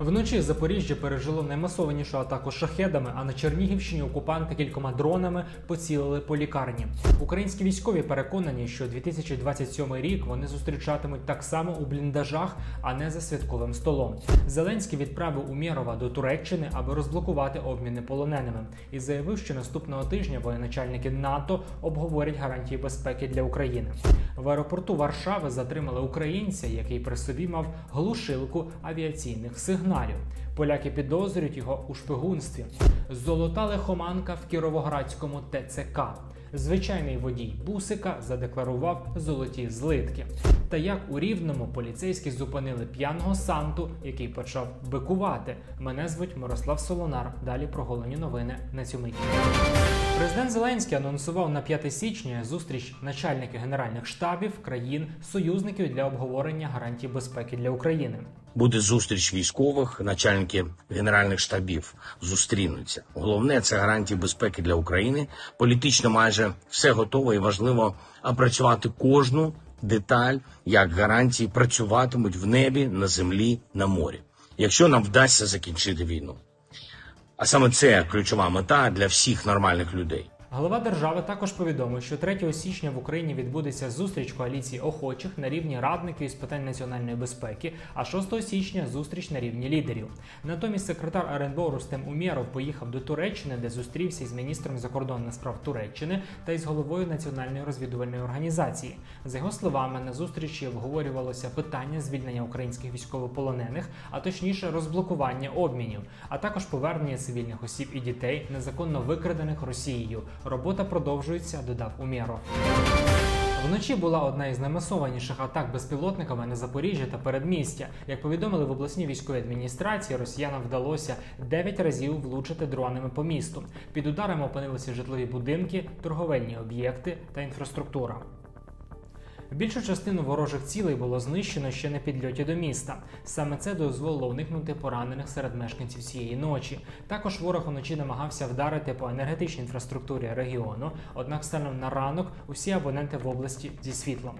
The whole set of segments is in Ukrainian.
Вночі Запоріжжя пережило наймасованішу атаку шахедами, а на Чернігівщині окупанти кількома дронами поцілили по лікарні. Українські військові переконані, що 2027 рік вони зустрічатимуть так само у бліндажах, а не за святковим столом. Зеленський відправив Умєрова до Туреччини, аби розблокувати обміни полоненими, і заявив, що наступного тижня воєначальники НАТО обговорять гарантії безпеки для України. В аеропорту Варшави затримали українця, який при собі мав глушилку авіаційних сигналів. Поляки підозрюють його у шпигунстві. Золота лихоманка в Кіровоградському ТЦК. Звичайний водій бусика задекларував золоті злитки. Та як у рівному поліцейські зупинили п'яного санту, який почав бикувати. Мене звуть Мирослав Солонар. Далі про головні новини на цю мить. Президент Зеленський анонсував на 5 січня зустріч начальників генеральних штабів країн союзників для обговорення гарантій безпеки для України. Буде зустріч військових, начальники генеральних штабів зустрінуться. Головне це гарантії безпеки для України. Політично майже все готово і важливо опрацювати кожну деталь, як гарантії працюватимуть в небі, на землі, на морі, якщо нам вдасться закінчити війну. А саме це ключова мета для всіх нормальних людей. Глава держави також повідомив, що 3 січня в Україні відбудеться зустріч коаліції охочих на рівні радників із питань національної безпеки, а 6 січня зустріч на рівні лідерів. Натомість секретар РНБО Рустем Умєров поїхав до Туреччини, де зустрівся із міністром закордонних справ Туреччини та із головою національної розвідувальної організації. За його словами, на зустрічі обговорювалося питання звільнення українських військовополонених, а точніше розблокування обмінів, а також повернення цивільних осіб і дітей, незаконно викрадених Росією. Робота продовжується, додав Умєров. Вночі була одна із наймасованіших атак безпілотниками на Запоріжжя та передмістя. Як повідомили в обласній військовій адміністрації, росіянам вдалося 9 разів влучити дронами по місту. Під ударами опинилися житлові будинки, торговельні об'єкти та інфраструктура. Більшу частину ворожих цілей було знищено ще на підльоті до міста. Саме це дозволило уникнути поранених серед мешканців цієї ночі. Також ворог уночі намагався вдарити по енергетичній інфраструктурі регіону, однак станом на ранок усі абоненти в області зі світлом.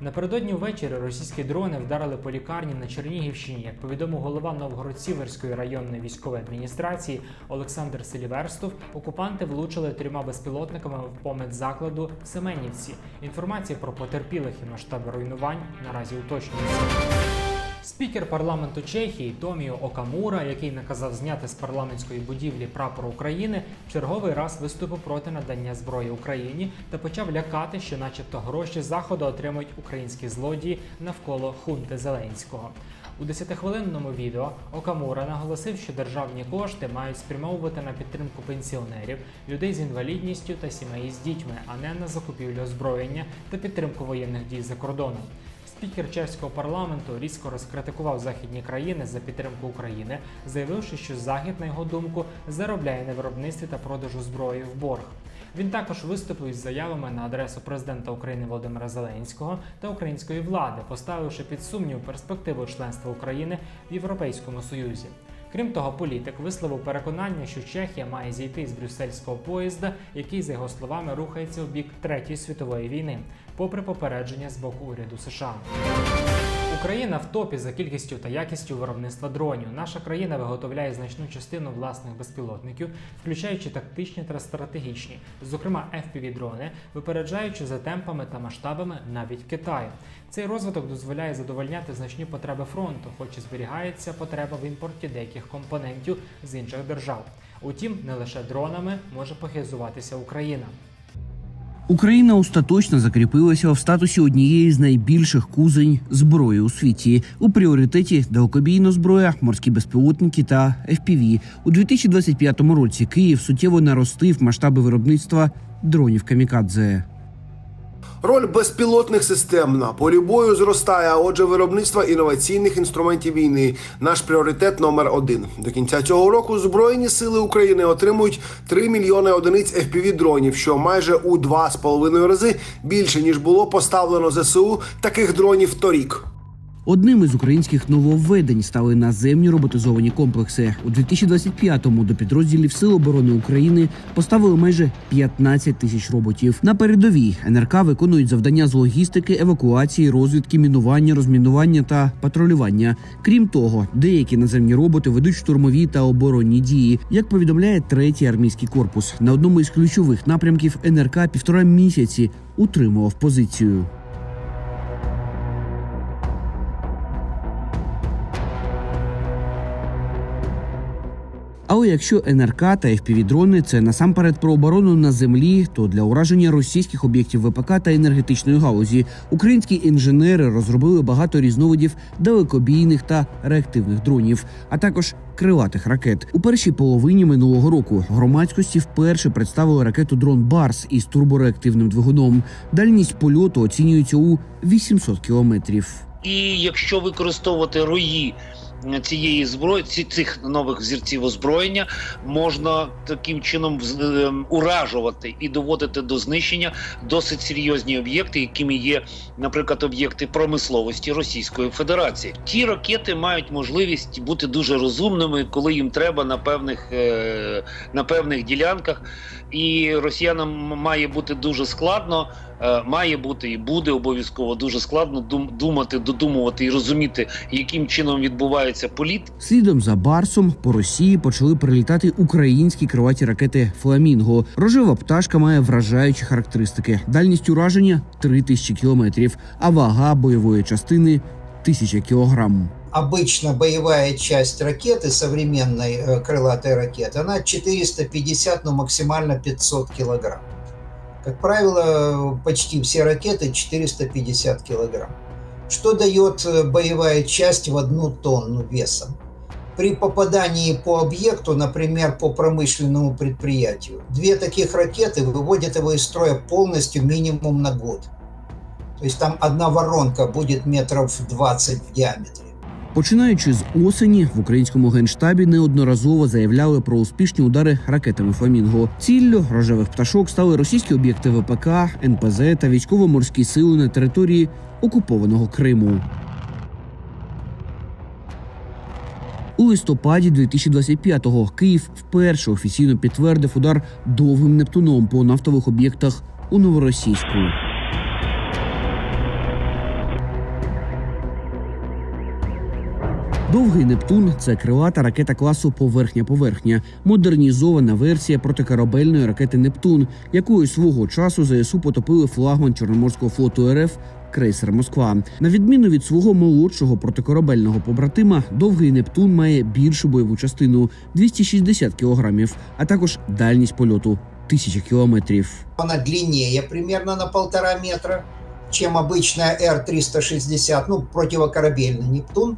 Напередодні ввечері російські дрони вдарили по лікарні на Чернігівщині. Як повідомив голова Новгород-Сіверської районної військової адміністрації Олександр Селіверстов, окупанти влучили трьома безпілотниками в помет закладу в Семенівці. Інформація про потерпілих і масштаби руйнувань наразі уточнюється. Спікер парламенту Чехії Томіо Окамура, який наказав зняти з парламентської будівлі прапор України, в черговий раз виступив проти надання зброї Україні та почав лякати, що, начебто, гроші заходу отримують українські злодії навколо хунти Зеленського. У 10-хвилинному відео Окамура наголосив, що державні кошти мають спрямовувати на підтримку пенсіонерів, людей з інвалідністю та сімей з дітьми, а не на закупівлю озброєння та підтримку воєнних дій за кордоном. Спікер чеського парламенту різко розкритикував західні країни за підтримку України, заявивши, що Захід, на його думку, заробляє на виробництві та продажу зброї в борг. Він також виступив із заявами на адресу президента України Володимира Зеленського та української влади, поставивши під сумнів перспективу членства України в Європейському Союзі. Крім того, політик висловив переконання, що Чехія має зійти з брюссельського поїзда, який, за його словами, рухається у бік Третьої світової війни, попри попередження з боку уряду США. Україна в топі за кількістю та якістю виробництва дронів. Наша країна виготовляє значну частину власних безпілотників, включаючи тактичні та стратегічні, зокрема FPV-дрони, випереджаючи за темпами та масштабами навіть Китаю. Цей розвиток дозволяє задовольняти значні потреби фронту, хоч і зберігається потреба в імпорті деяких компонентів з інших держав. Утім, не лише дронами може похизуватися Україна. Україна остаточно закріпилася в статусі однієї з найбільших кузень зброї у світі. У пріоритеті далекобійна зброя, морські безпілотники та FPV. У 2025 році Київ суттєво наростив масштаби виробництва дронів камікадзе. Роль безпілотних систем на полі бою зростає. А отже, виробництво інноваційних інструментів війни наш пріоритет номер один. До кінця цього року збройні сили України отримують 3 мільйони одиниць fpv дронів, що майже у 2,5 рази більше ніж було поставлено ЗСУ таких дронів торік. Одним із українських нововведень стали наземні роботизовані комплекси. У 2025-му до підрозділів Сил оборони України поставили майже 15 тисяч роботів. На передовій НРК виконують завдання з логістики, евакуації, розвідки, мінування, розмінування та патрулювання. Крім того, деякі наземні роботи ведуть штурмові та оборонні дії. Як повідомляє третій армійський корпус, на одному із ключових напрямків НРК півтора місяці утримував позицію. Але якщо НРК та FPV-дрони – це насамперед про оборону на землі, то для ураження російських об'єктів ВПК та енергетичної галузі українські інженери розробили багато різновидів далекобійних та реактивних дронів, а також крилатих ракет. У першій половині минулого року громадськості вперше представили ракету дрон Барс із турбореактивним двигуном. Дальність польоту оцінюється у 800 кілометрів. І якщо використовувати рої цієї зброї, цих нових зірців озброєння, можна таким чином ем, уражувати і доводити до знищення досить серйозні об'єкти, якими є, наприклад, об'єкти промисловості Російської Федерації. Ті ракети мають можливість бути дуже розумними, коли їм треба на певних е, на певних ділянках. І росіянам має бути дуже складно, має бути і буде обов'язково дуже складно дум- думати, додумувати і розуміти, яким чином відбувається політ Слідом за Барсом по Росії почали прилітати українські крилаті ракети Фламінго. Рожева пташка має вражаючі характеристики: дальність ураження 3000 кілометрів, а вага бойової частини 1000 кілограм. обычно боевая часть ракеты, современной э, крылатой ракеты, она 450, ну максимально 500 килограмм. Как правило, почти все ракеты 450 килограмм. Что дает э, боевая часть в одну тонну весом? При попадании по объекту, например, по промышленному предприятию, две таких ракеты выводят его из строя полностью минимум на год. То есть там одна воронка будет метров 20 в диаметре. Починаючи з осені, в українському генштабі неодноразово заявляли про успішні удари ракетами Фламінго. Ціллю рожевих пташок стали російські об'єкти ВПК, НПЗ та військово-морські сили на території окупованого Криму. У листопаді 2025-го Київ вперше офіційно підтвердив удар довгим Нептуном по нафтових об'єктах у Новоросійську. Довгий Нептун це крилата ракета класу поверхня-поверхня, модернізована версія протикорабельної ракети Нептун, якою свого часу ЗСУ потопили флагман Чорноморського флоту РФ крейсер Москва. На відміну від свого молодшого протикорабельного побратима, довгий Нептун має більшу бойову частину 260 кілограмів, а також дальність польоту 1000 кілометрів. Она длиннее примерно на полтора метра, чем обычная Р-360, ну, противокорабельный Нептун.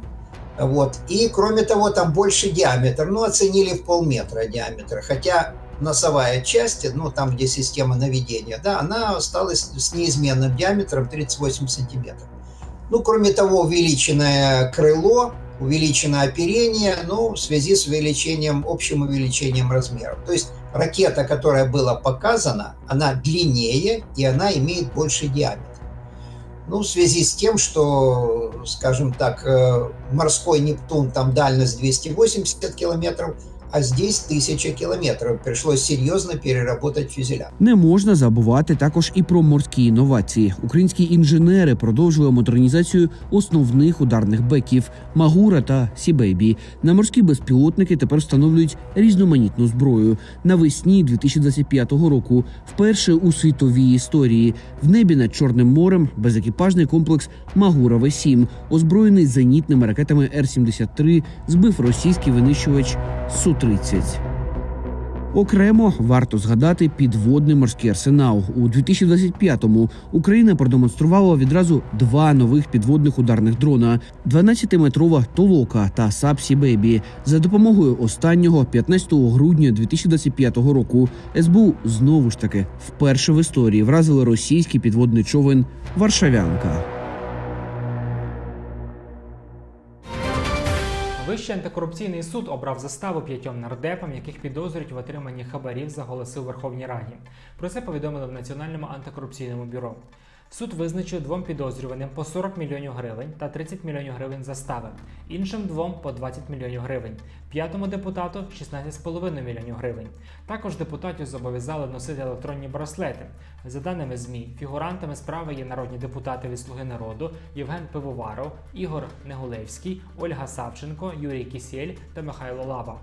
Вот. И, кроме того, там больше диаметр. Ну, оценили в полметра диаметра. Хотя носовая часть, ну, там, где система наведения, да, она осталась с неизменным диаметром 38 сантиметров. Ну, кроме того, увеличенное крыло, увеличенное оперение, ну, в связи с увеличением, общим увеличением размеров. То есть ракета, которая была показана, она длиннее и она имеет больше диаметр. Ну, в связи с тем, что, скажем так, э, морской Нептун, там дальность 280 километров, а здесь 1000 километров. Пришлось серьезно переработать фюзеляж. Не можна забувати також і про морські інновації. Українські інженери продовжили модернізацію основних ударних беків Магура та Сібейбі. На морські безпілотники тепер встановлюють різноманітну зброю. Навесні 2025 року, вперше у світовій історії, в небі над Чорним морем безекіпажний комплекс Магура В-7, озброєний зенітними ракетами Р-73, збив російський винищувач Су-30. Окремо варто згадати підводний морський арсенал. У 2025-му Україна продемонструвала відразу два нових підводних ударних дрона: 12-метрова Толока та Сапсі Бейбі. За допомогою останнього, 15 грудня 2025 року, СБУ знову ж таки вперше в історії вразили російський підводний човен Варшавянка. Вищий антикорупційний суд обрав заставу п'ятьом нардепам, яких підозрюють в отриманні хабарів за голоси у Верховній Раді. Про це повідомили в Національному антикорупційному бюро. Суд визначив двом підозрюваним по 40 мільйонів гривень та 30 мільйонів гривень застави, іншим двом по 20 мільйонів гривень, п'ятому депутату 16,5 мільйонів гривень. Також депутатів зобов'язали носити електронні браслети. За даними ЗМІ, фігурантами справи є народні депутати від Слуги народу Євген Пивоваров, Ігор Негулевський, Ольга Савченко, Юрій Кісєль та Михайло Лаба.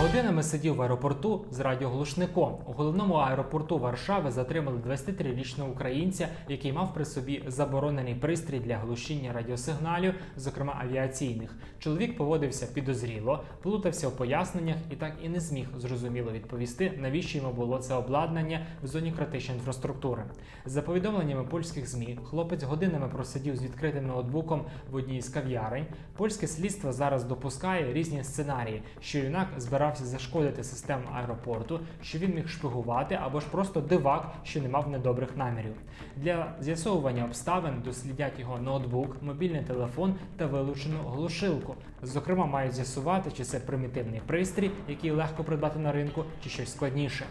Годинами сидів в аеропорту з радіоглушником. У головному аеропорту Варшави затримали 23-річного українця, який мав при собі заборонений пристрій для глушіння радіосигналів, зокрема авіаційних. Чоловік поводився підозріло, плутався в поясненнях і так і не зміг зрозуміло відповісти, навіщо йому було це обладнання в зоні критичної інфраструктури. За повідомленнями польських змі, хлопець годинами просидів з відкритим ноутбуком в одній з кав'ярень. Польське слідство зараз допускає різні сценарії, що юнак збирався зашкодити систему аеропорту, що він міг шпигувати або ж просто дивак, що не мав недобрих намірів. Для з'ясовування обставин дослідять його ноутбук, мобільний телефон та вилучену глушилку. Зокрема, мають з'ясувати, чи це примітивний пристрій, який легко придбати на ринку, чи щось складніше.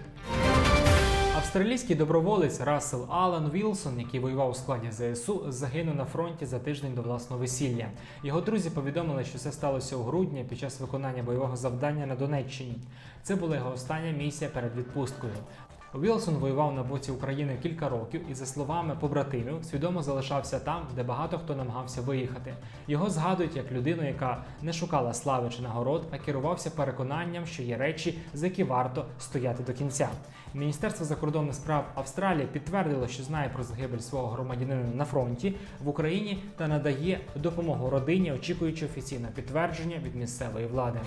Австралійський доброволець Рассел Алан Вілсон, який воював у складі ЗСУ, загинув на фронті за тиждень до власного весілля. Його друзі повідомили, що це сталося у грудні під час виконання бойового завдання на Донеччині. Це була його остання місія перед відпусткою. Вілсон воював на боці України кілька років і, за словами побратимів, свідомо залишався там, де багато хто намагався виїхати. Його згадують як людину, яка не шукала слави чи нагород, а керувався переконанням, що є речі, за які варто стояти до кінця. Міністерство закордонних справ Австралії підтвердило, що знає про загибель свого громадянина на фронті в Україні та надає допомогу родині, очікуючи офіційне підтвердження від місцевої влади.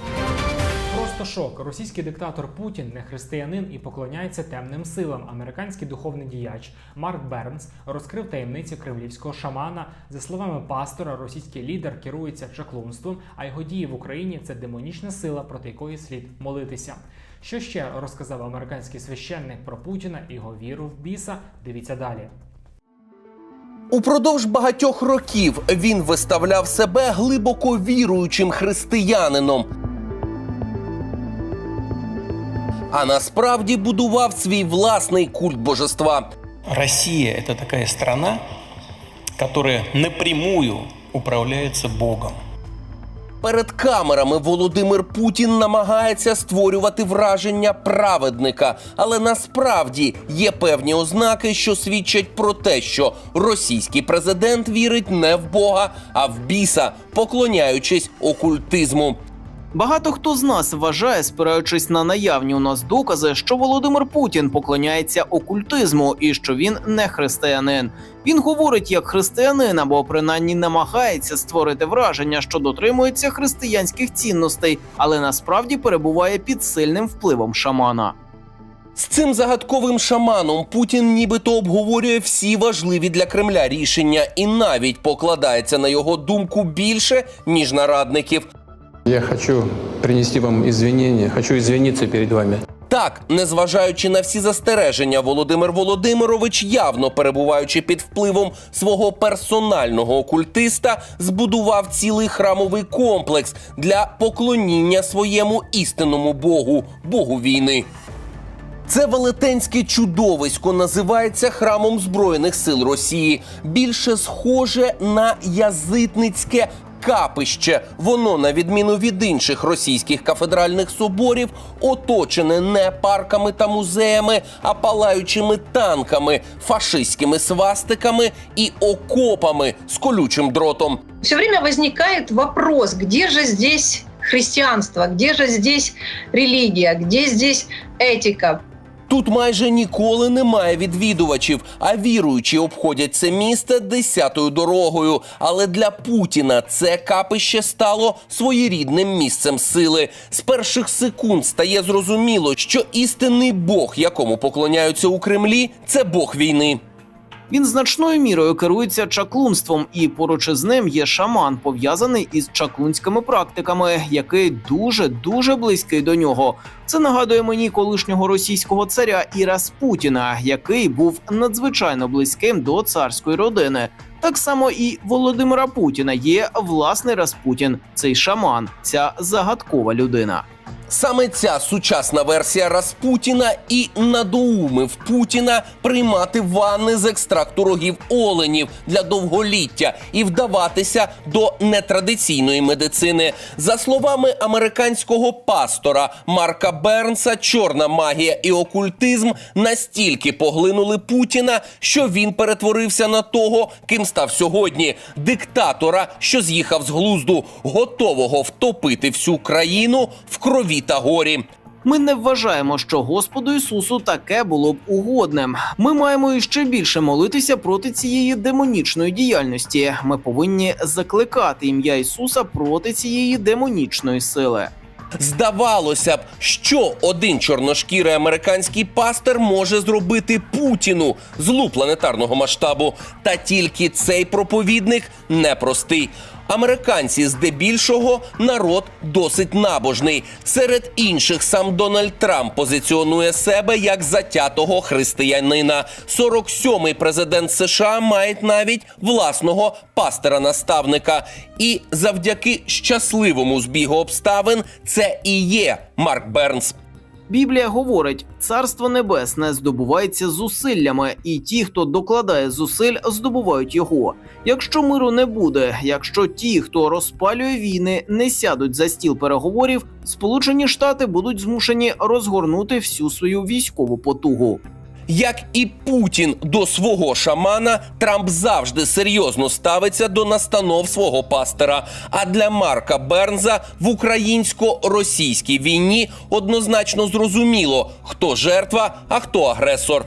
Просто шок. Російський диктатор Путін не християнин і поклоняється темним силам. Американський духовний діяч Марк Бернс розкрив таємниці кремлівського шамана. За словами пастора, російський лідер керується чаклунством, а його дії в Україні це демонічна сила, проти якої слід молитися. Що ще розказав американський священник про Путіна і його віру в біса? Дивіться далі. Упродовж багатьох років він виставляв себе глибоко віруючим християнином. А насправді будував свій власний культ божества. Россия – это такая страна, которая напрямую управляется Богом. Перед камерами Володимир Путін намагається створювати враження праведника, але насправді є певні ознаки, що свідчать про те, що російський президент вірить не в Бога, а в біса, поклоняючись окультизму. Багато хто з нас вважає, спираючись на наявні у нас докази, що Володимир Путін поклоняється окультизму і що він не християнин. Він говорить як християнин або принаймні намагається створити враження, що дотримується християнських цінностей, але насправді перебуває під сильним впливом шамана. З цим загадковим шаманом Путін нібито обговорює всі важливі для Кремля рішення і навіть покладається на його думку більше ніж на радників. Я хочу принести вам извинения, хочу извиниться перед вами. Так, незважаючи на всі застереження, Володимир Володимирович, явно перебуваючи під впливом свого персонального окультиста, збудував цілий храмовий комплекс для поклоніння своєму істинному богу, богу війни. Це велетенське чудовисько називається храмом Збройних сил Росії. Більше схоже на язитницьке капище. Воно, на відміну від інших російських кафедральних соборів, оточене не парками та музеями, а палаючими танками, фашистськими свастиками і окопами з колючим дротом. все время возникает вопрос, где же здесь христианство, где же здесь религия, где здесь этика. Тут майже ніколи немає відвідувачів, а віруючі обходять це місце десятою дорогою. Але для Путіна це капище стало своєрідним місцем сили. З перших секунд стає зрозуміло, що істинний Бог, якому поклоняються у Кремлі, це Бог війни. Він значною мірою керується чаклунством, і поруч із ним є шаман, пов'язаний із чаклунськими практиками, який дуже дуже близький до нього. Це нагадує мені колишнього російського царя Іраспутіна, який був надзвичайно близьким до царської родини. Так само і Володимира Путіна є власний Распутін, цей шаман, ця загадкова людина. Саме ця сучасна версія Распутіна і надоумив Путіна приймати ванни з екстракту рогів оленів для довголіття і вдаватися до нетрадиційної медицини. За словами американського пастора Марка Бернса, чорна магія і окультизм настільки поглинули Путіна, що він перетворився на того, ким став сьогодні диктатора, що з'їхав з глузду, готового втопити всю країну в крові та горі. Ми не вважаємо, що Господу Ісусу таке було б угодним. Ми маємо іще більше молитися проти цієї демонічної діяльності. Ми повинні закликати ім'я Ісуса проти цієї демонічної сили. Здавалося б, що один чорношкірий американський пастор може зробити Путіну злу планетарного масштабу. Та тільки цей проповідник непростий. Американці здебільшого народ досить набожний. Серед інших сам Дональд Трамп позиціонує себе як затятого християнина. 47-й президент США має навіть власного пастора-наставника. І завдяки щасливому збігу обставин це і є Марк Бернс. Біблія говорить: царство небесне здобувається зусиллями, і ті, хто докладає зусиль, здобувають його. Якщо миру не буде, якщо ті, хто розпалює війни, не сядуть за стіл переговорів, Сполучені Штати будуть змушені розгорнути всю свою військову потугу. Як і Путін до свого шамана, Трамп завжди серйозно ставиться до настанов свого пастора. А для Марка Бернза в українсько-російській війні однозначно зрозуміло, хто жертва, а хто агресор.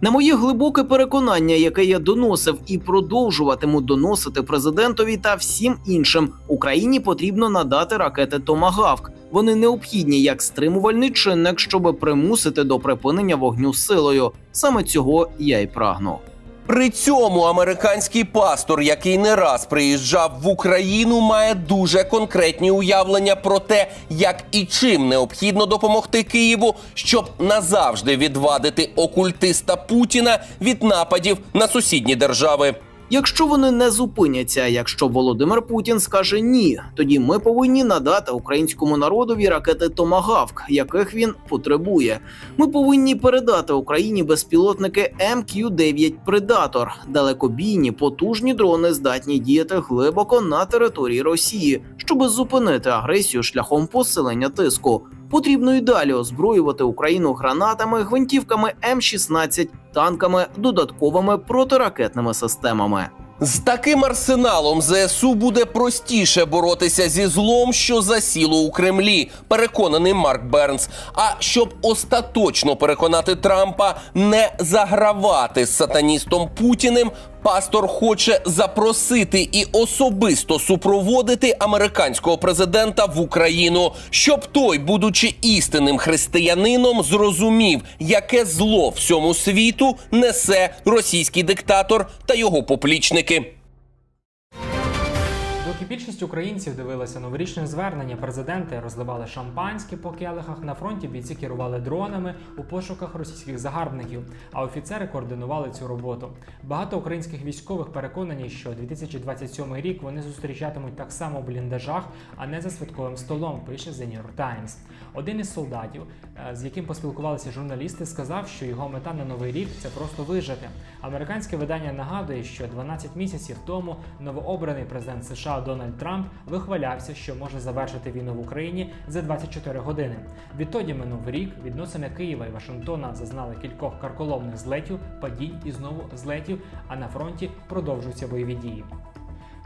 На моє глибоке переконання, яке я доносив і продовжуватиму доносити президентові та всім іншим, Україні потрібно надати ракети Томагавк. Вони необхідні як стримувальний чинник, щоб примусити до припинення вогню силою. Саме цього я й прагну. При цьому американський пастор, який не раз приїжджав в Україну, має дуже конкретні уявлення про те, як і чим необхідно допомогти Києву, щоб назавжди відвадити окультиста Путіна від нападів на сусідні держави. Якщо вони не зупиняться, якщо Володимир Путін скаже ні, тоді ми повинні надати українському народові ракети Томагавк, яких він потребує. Ми повинні передати Україні безпілотники МК-9 Предатор, далекобійні потужні дрони, здатні діяти глибоко на території Росії, щоб зупинити агресію шляхом посилення тиску. Потрібно й далі озброювати Україну гранатами, гвинтівками М-16, танками, додатковими протиракетними системами. З таким арсеналом ЗСУ буде простіше боротися зі злом, що засіло у Кремлі, переконаний Марк Бернс. А щоб остаточно переконати Трампа не загравати з сатаністом Путіним, пастор хоче запросити і особисто супроводити американського президента в Україну, щоб той, будучи істинним християнином, зрозумів, яке зло всьому світу несе російський диктатор та його поплічники. Більшість українців дивилися новорічне звернення, президенти розливали шампанське по келихах. На фронті бійці керували дронами у пошуках російських загарбників, а офіцери координували цю роботу. Багато українських військових переконані, що 2027 рік вони зустрічатимуть так само в бліндажах, а не за святковим столом. Пише The New York Times. Один із солдатів, е, з яким поспілкувалися журналісти, сказав, що його мета на новий рік це просто вижити. Американське видання нагадує, що 12 місяців тому новообраний президент США Дональд Трамп вихвалявся, що може завершити війну в Україні за 24 години. Відтоді минув рік. Відносини Києва і Вашингтона зазнали кількох карколомних злетів, падінь і знову злетів. А на фронті продовжуються бойові дії.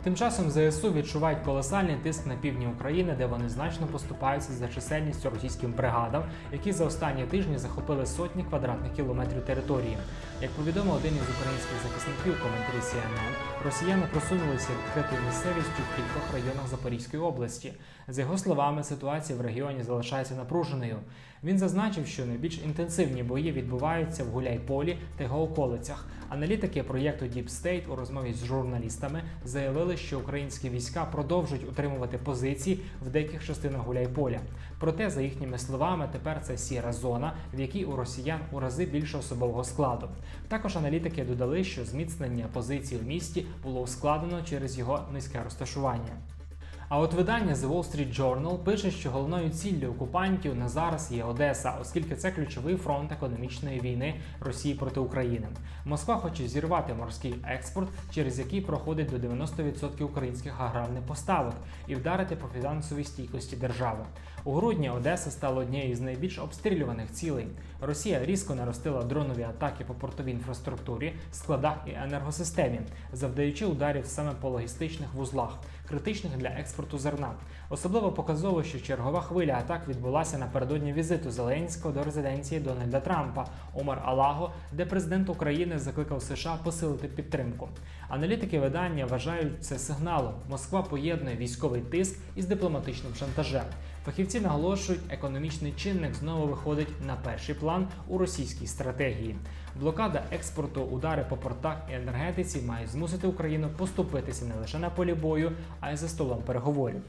Тим часом ЗСУ відчувають колосальний тиск на півдні України, де вони значно поступаються за чисельністю російським бригадам, які за останні тижні захопили сотні квадратних кілометрів території. Як повідомив один із українських захисників коментарі CNN, росіяни просунулися відкритою місцевістю в кількох районах Запорізької області. За його словами, ситуація в регіоні залишається напруженою. Він зазначив, що найбільш інтенсивні бої відбуваються в Гуляйполі та його околицях. Аналітики проєкту Deep State у розмові з журналістами заявили, що українські війська продовжують утримувати позиції в деяких частинах Гуляйполя. Проте, за їхніми словами, тепер це сіра зона, в якій у росіян у рази більше особового складу. Також аналітики додали, що зміцнення позицій в місті було ускладнено через його низьке розташування. А от видання The Wall Street Journal пише, що головною ціллю окупантів на зараз є Одеса, оскільки це ключовий фронт економічної війни Росії проти України. Москва хоче зірвати морський експорт, через який проходить до 90% українських аграрних поставок, і вдарити по фінансовій стійкості держави. У грудні Одеса стала однією з найбільш обстрілюваних цілей. Росія різко наростила дронові атаки по портовій інфраструктурі, складах і енергосистемі, завдаючи ударів саме по логістичних вузлах, критичних для експорту зерна. Особливо показово, що чергова хвиля атак відбулася напередодні візиту Зеленського до резиденції Дональда Трампа Омар Алаго, де президент України закликав США посилити підтримку. Аналітики видання вважають це сигналом. Москва поєднує військовий тиск із дипломатичним шантажем. Фахівці наголошують, економічний чинник знову виходить на перший план у російській стратегії. Блокада експорту, удари по портах і енергетиці мають змусити Україну поступитися не лише на полі бою, а й за столом переговорів.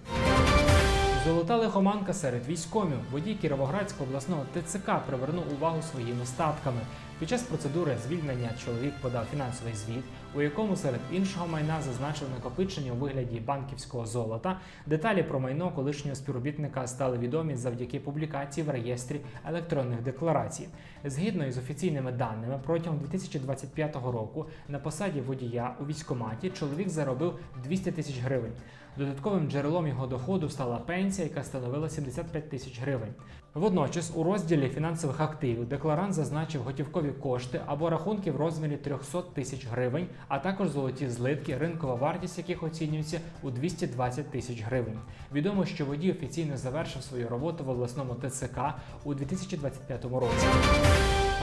Золота лихоманка серед військомів. Водій Кіровоградського обласного ТЦК привернув увагу своїми статками. Під час процедури звільнення чоловік подав фінансовий звіт, у якому серед іншого майна зазначив накопичення у вигляді банківського золота. Деталі про майно колишнього співробітника стали відомі завдяки публікації в реєстрі електронних декларацій. Згідно із офіційними даними, протягом 2025 року на посаді водія у військкоматі чоловік заробив 200 тисяч гривень. Додатковим джерелом його доходу стала пенсія, яка становила 75 тисяч гривень. Водночас, у розділі фінансових активів декларант зазначив готівкові кошти або рахунки в розмірі 300 тисяч гривень, а також золоті злитки, ринкова вартість яких оцінюється у 220 тисяч гривень. Відомо, що водій офіційно завершив свою роботу в обласному ТЦК у 2025 році.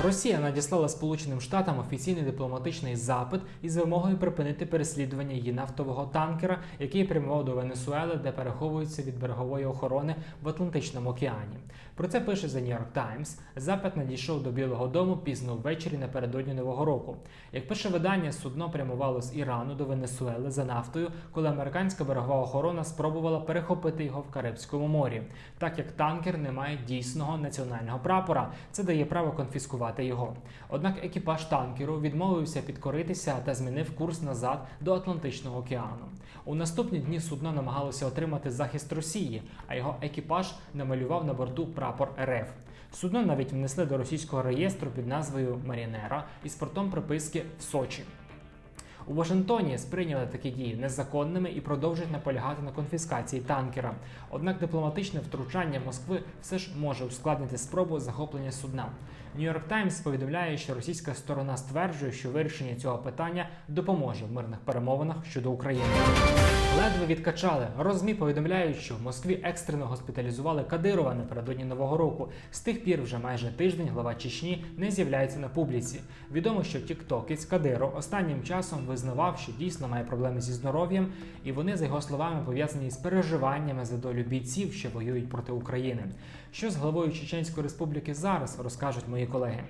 Росія надіслала Сполученим Штатам офіційний дипломатичний запит із вимогою припинити переслідування її нафтового танкера, який прямував до Венесуели, де переховується від берегової охорони в Атлантичному океані. Про це пише The New York Times. Запит надійшов до Білого Дому пізно ввечері напередодні Нового року. Як пише видання, судно прямувало з Ірану до Венесуели за нафтою, коли американська берегова охорона спробувала перехопити його в Карибському морі. Так як танкер не має дійсного національного прапора, це дає право конфіскувати його. Однак екіпаж танкеру відмовився підкоритися та змінив курс назад до Атлантичного океану. У наступні дні судно намагалося отримати захист Росії, а його екіпаж намалював на борту прапор РФ. Судно навіть внесли до російського реєстру під назвою Марінера із портом приписки в Сочі. У Вашингтоні сприйняли такі дії незаконними і продовжують наполягати на конфіскації танкера. Однак дипломатичне втручання Москви все ж може ускладнити спробу захоплення судна. Нью-Йорк Таймс повідомляє, що російська сторона стверджує, що вирішення цього питання допоможе в мирних перемовинах щодо України. Ледве відкачали. Розмі повідомляють, що в Москві екстрено госпіталізували Кадирова напередодні нового року. З тих пір вже майже тиждень глава Чечні не з'являється на публіці. Відомо, що тіктокець Кадиров останнім часом визнавав, що дійсно має проблеми зі здоров'ям, і вони, за його словами, пов'язані з переживаннями за долю бійців, що воюють проти України. Що з главою Чеченської республіки зараз розкажуть мої колеги.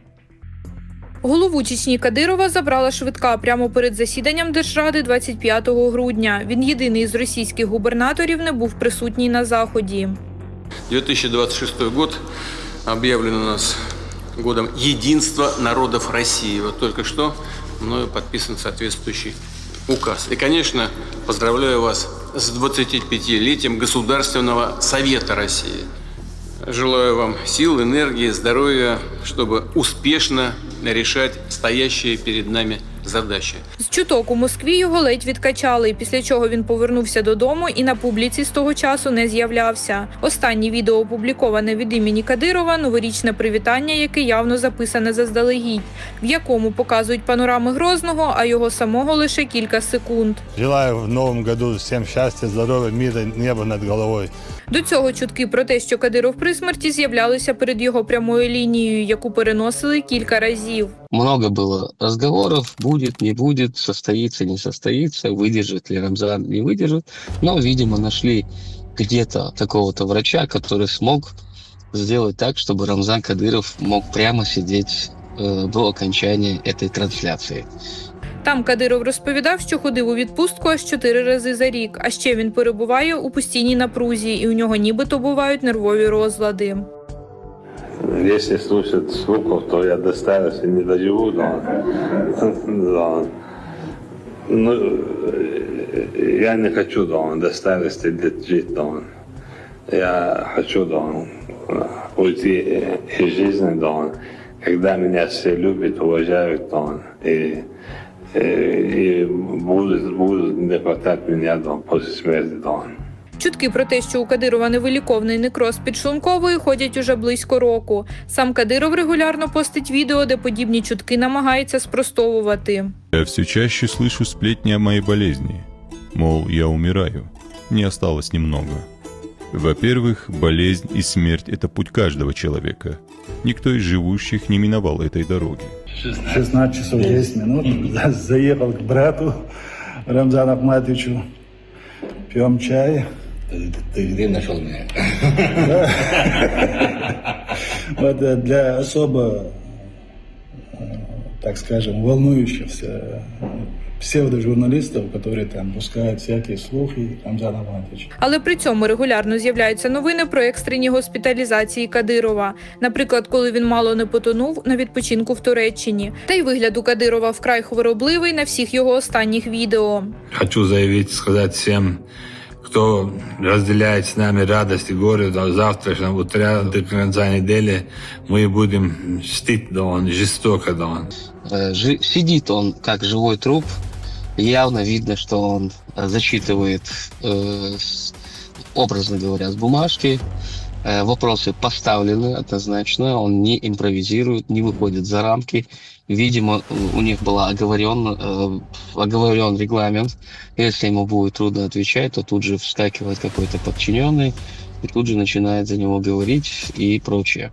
Голову Чечні Кадирова забрала швидка прямо перед засіданням Держради 25 грудня. Він єдиний з російських губернаторів не був присутній на заході. 2026 год объявлен у нас годом единства народов России. Вот только что мною подписан соответствующий указ. И, конечно, поздравляю вас с 25-летием Государственного Совета России. Желаю вам сил, энергии, здоровья, чтобы успешно решать стоящие перед нами задачи. З чуток у Москві його ледь відкачали, після чого він повернувся додому і на публіці з того часу не з'являвся. Останнє відео опубліковане від імені Кадирова новорічне привітання, яке явно записане заздалегідь, в якому показують панорами Грозного, а його самого лише кілька секунд. Желаю в новом году всем счастья, здоровья, мира, неба над головой. До цього чутки про те, що Кадиров при смерті з'являлися перед його прямою лінією, яку переносили кілька разів. Много было разговоров, будет, не будет, состоится, не состоится, выдержит ли Рамзан, не выдержит. Но, видимо, нашли где-то такого-то врача, который смог сделать так, чтобы Рамзан Кадыров мог прямо сидеть э, до окончания этой трансляции. Там Кадиров розповідав, що ходив у відпустку аж чотири рази за рік. А ще він перебуває у постійній напрузі, і у нього нібито бувають нервові розлади. Если слушать звуков, то я до старости не доживу, но, да. Ну, э, я не хочу дома до старости лет жить дома. Я хочу дома э, уйти э, из жизни дома, когда меня все любят, уважают дома. И, э, и будут, будут не хватать меня дома после смерти дома. Чутки про те, що у Кадирова невиліковний некроз підшлункової, ходять уже близько року. Сам Кадиров регулярно постить відео, де подібні чутки намагається спростовувати. Я все чаще слышу сплетни о моей болезни. Мол, я умираю. Мне осталось немного. Во-первых, болезнь и смерть – это путь каждого человека. Никто из живущих не миновал этой дороги. 16 часов 10 минут. За- Заехал к брату Рамзану Ахматовичу. Пьем чай. Ты где нашел меня? Вот э, для особо, э, так скажем, волнующихся э, псевдожурналистов, которые там пускают всякие слухи Рамзана Ахматовича. Але при цьому регулярно з'являються новини про екстрені госпіталізації Кадирова. Наприклад, коли він мало не потонув на відпочинку в Туреччині. Та й вигляд у Кадирова вкрай хворобливий на всіх його останніх відео. Хочу заявить, сказать всем, кто разделяет с нами радость и горе до завтрашнего утра, до конца недели, мы будем мстить, да он, жестоко, да он. Э, жи- Сидит он как живой труп. Явно видно, что он э, зачитывает, э, образно говоря, с бумажки. Э, Вопросы поставлены однозначно. Он не импровизирует, не выходит за рамки. Видимо, у- них был оговорен, оговорен регламент. Если ему будет трудно отвечать, то тут же вскакивает какой-то подчиненный и тут же начинает за него говорить и прочее.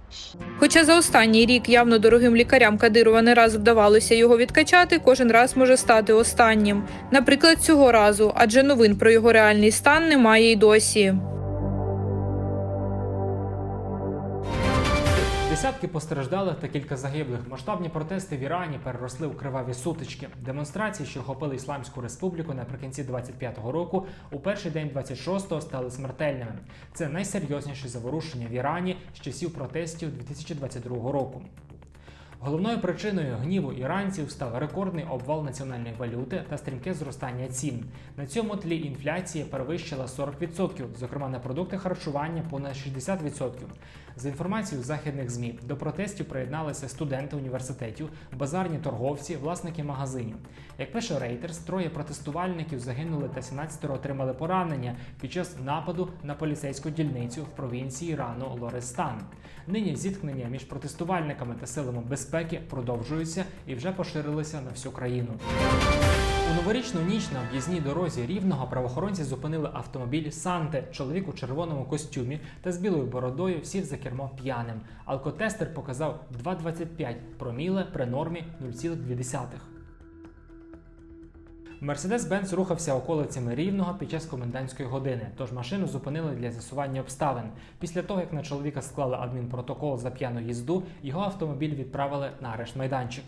Хоча за останній рік явно дорогим лікарям Кадирова не раз вдавалося його відкачати, кожен раз може стати останнім. Наприклад, цього разу, адже новин про його реальний стан немає й досі. Десятки постраждалих та кілька загиблих. Масштабні протести в Ірані переросли у криваві сутички. Демонстрації, що охопили Ісламську республіку наприкінці 25-го року, у перший день 26-го стали смертельними. Це найсерйозніші заворушення в Ірані з часів протестів 2022 року. Головною причиною гніву іранців став рекордний обвал національної валюти та стрімке зростання цін. На цьому тлі інфляція перевищила 40%, зокрема на продукти харчування понад 60%. За інформацією західних ЗМІ, до протестів приєдналися студенти університетів, базарні торговці, власники магазинів. Як пише Reuters, троє протестувальників загинули та 17 отримали поранення під час нападу на поліцейську дільницю в провінції Ірану Лористан. Нині зіткнення між протестувальниками та силами безпеки продовжуються і вже поширилися на всю країну. У новорічну ніч на об'їзній дорозі рівного правоохоронці зупинили автомобіль Санте. Чоловік у червоному костюмі та з білою бородою сів за кермо п'яним. Алкотестер показав 2,25 проміле при нормі 0,2. Мерседес-Бенц рухався околицями рівного під час комендантської години, тож машину зупинили для з'ясування обставин. Після того, як на чоловіка склали адмінпротокол за п'яну їзду, його автомобіль відправили на арешт майданчик.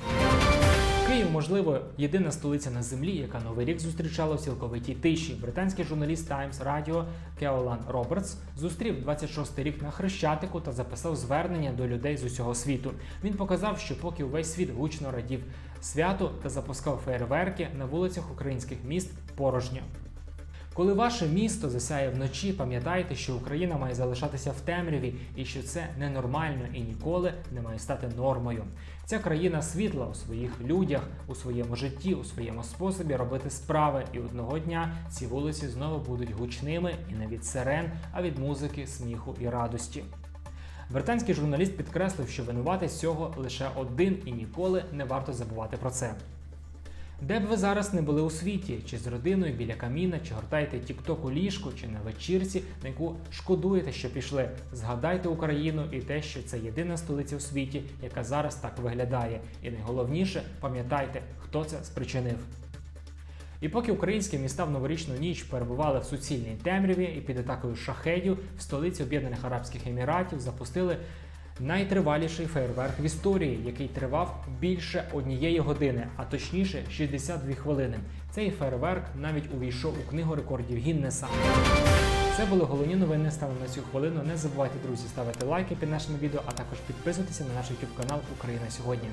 Київ, можливо, єдина столиця на землі, яка новий рік зустрічала в цілковитій тиші. Британський журналіст Times Radio Кеолан Робертс зустрів 26-й рік на Хрещатику та записав звернення до людей з усього світу. Він показав, що поки увесь світ гучно радів свято та запускав фейерверки на вулицях українських міст порожньо. Коли ваше місто засяє вночі, пам'ятайте, що Україна має залишатися в темряві і що це ненормально і ніколи не має стати нормою. Ця країна світла у своїх людях, у своєму житті, у своєму способі робити справи. І одного дня ці вулиці знову будуть гучними і не від сирен, а від музики, сміху і радості. Британський журналіст підкреслив, що винуватець цього лише один і ніколи не варто забувати про це. Де б ви зараз не були у світі, чи з родиною біля каміна, чи гортаєте тікток у ліжку, чи на вечірці, на яку шкодуєте, що пішли. Згадайте Україну і те, що це єдина столиця у світі, яка зараз так виглядає. І найголовніше, пам'ятайте, хто це спричинив. І поки українські міста в новорічну ніч перебували в суцільній темряві і під атакою шахедів, в столиці Об'єднаних Арабських Еміратів запустили найтриваліший фейерверк в історії, який тривав більше однієї години, а точніше 62 хвилини. Цей фейерверк навіть увійшов у книгу рекордів Гіннеса. Це були головні новини станом на цю хвилину. Не забувайте, друзі, ставити лайки під нашими відео, а також підписуйтесь на наш YouTube канал Україна сьогодні.